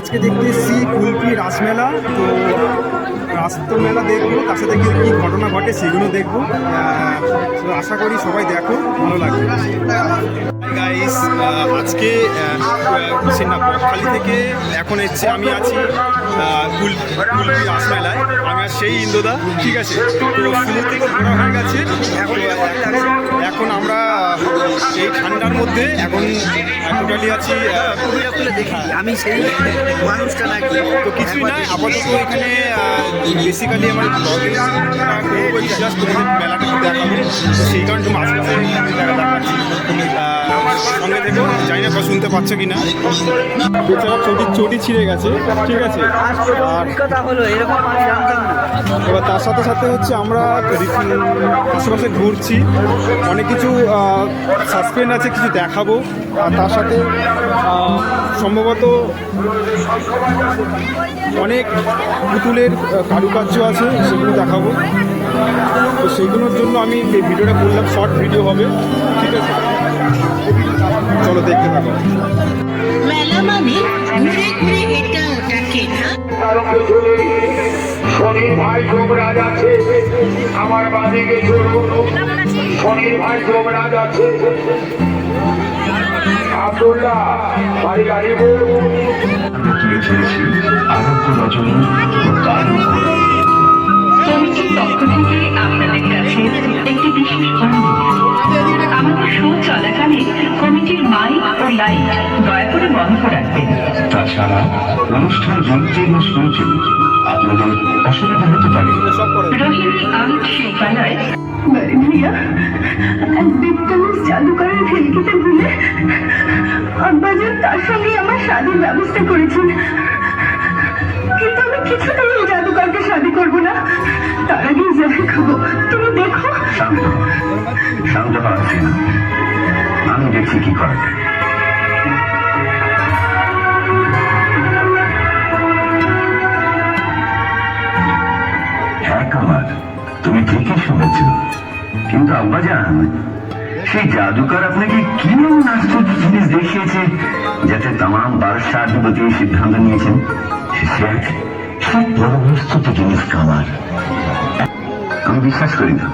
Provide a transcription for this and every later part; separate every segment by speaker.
Speaker 1: আজকে দেখতে এসেছি কুলপি রাসমেলা। তো মেলা দেখব, তার সাথে কি কী ঘটনা ঘটে সেগুলো দেখব। আশা করি সবাই দেখো, ভালো লাগবে। গাইস আজকে না বকখালি থেকে এখন এসছে আমি আছি কুল কুলপি রাসমেলায় আমি আর সেই ইন্দোদা ঠিক আছে? তো শুরু থেকে ঘোরা হয়ে গেছে। এখন আমরা এই ঠান্ডার মধ্যে এখন টোটালি আছি
Speaker 2: আমি সেই মানুষটা নাকি?
Speaker 1: তো কিছুই না আপাতত এখানে বেসিক্যালি আমার জাস্ট তোমাদের মেলাটা দেখাবো। সেই কারণে তুমি আশেপাশে আমি দেখা দেখাচ্ছি। সঙ্গে থেকেও জানি না শুনতে পাচ্ছ কি না বেচারা চটি চটি ছিঁড়ে গেছে, ঠিক আছে? আর এবার তার সাথে সাথে হচ্ছে আমরা আশেপাশে ঘুরছি। অনেক কিছু সাসপেন্ড আছে, কিছু দেখাবো। আর তার সাথে সম্ভবত অনেক পুতুলের কারুকার্য আছে সেগুলো দেখাবো। তো সেগুলোর জন্য আমি এই ভিডিওটা করলাম শর্ট ভিডিও হবে। ঠিক আছে? চলো দেখতে থাকো।
Speaker 3: মেলা মানে
Speaker 4: শনির ভাই যমরাজ আছে আমার বাদিকে চলুন শনির ভাই আছে। আব্দুল্লাহ বাড়ি গাড়ি
Speaker 5: তুলে ধরেছি আরোগ্য রজনী ও তার
Speaker 6: কমিটির পক্ষ থেকে আপনাদের কাছে একটি বিশেষ আমাদের শো চলাকালে কমিটির মাইক ও লাইট দয়া করে বন্ধ রাখবেন।
Speaker 5: তাছাড়া অনুষ্ঠান যন্ত্রের শুনতে আপনাদের অসুবিধা হতে পারে
Speaker 1: সব করে
Speaker 6: রোহিণী আর্ট শিল্পালয় ভাইয়া বিদ্যালয় জাদুকরের ভেলকিতে ভুলে আব্বাজান তার সঙ্গে আমার শাদির ব্যবস্থা করেছেন। কিন্তু আমি কিছুতেই এই জাদুকরকে শাদি করব না। তার আগে জেনে খাব। তুমি দেখো।
Speaker 5: শান্ত শান্ত আমি দেখছি কি করা। যায় কিন্তু আব্বাজান সেই জাদুকর আপনাকে কি এমন আশ্চর্য জিনিস দেখিয়েছে যাতে তাম বারোশো আধিপতি সিদ্ধান্ত নিয়েছেন? সে এক সব বড় জিনিস কামাল আমি বিশ্বাস করি না।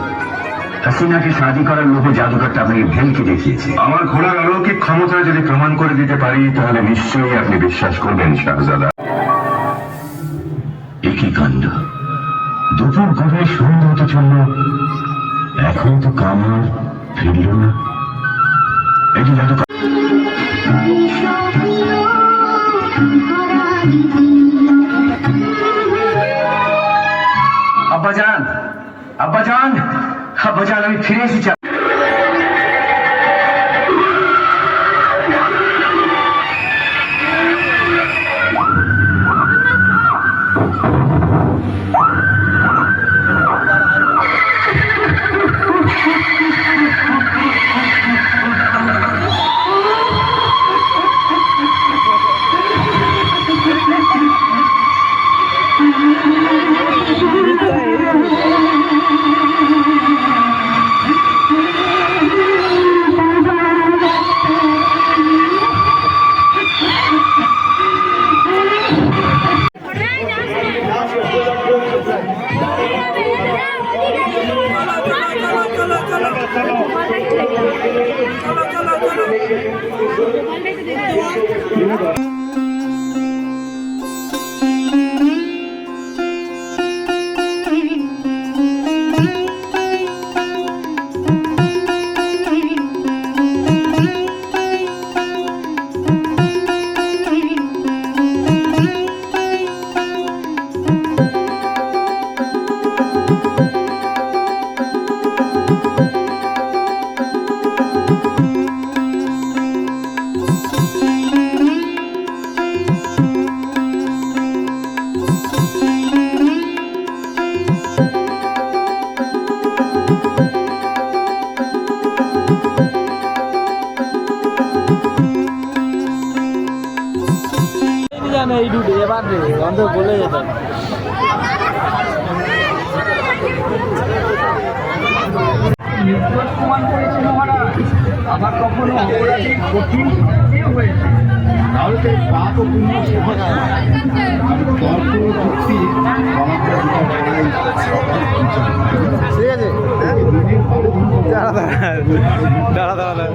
Speaker 5: হাসিনাকে শাদি করার লোভ জাদুকরটা আপনাকে ভেলকে দেখিয়েছে। আমার ঘোড়ার অলৌকিক ক্ষমতা যদি প্রমাণ করে দিতে পারি তাহলে নিশ্চয়ই আপনি বিশ্বাস করবেন শাহজাদা। একই কাণ্ড। দুপুর ঘুরে সন্ধ্যা হতে চলল। এখন তো কামার ফিরল না। যে জাদুকর আব্বাজান আব্বাজান আব্বাজান আমি ফিরে এসেছি।
Speaker 2: জানে দেবে অন্ধ বলে যেত। প্রমাণ করেছে মহারাজ। আবার কখনো অপরাধী কঠিন শাস্তিও হয়েছে? তাহলে সেই পাপ ও পুণ্য শেখা তর্ক যুক্তি ঠিক আছে দাঁড়া। দাঁড়া দাঁড়া দাঁড়া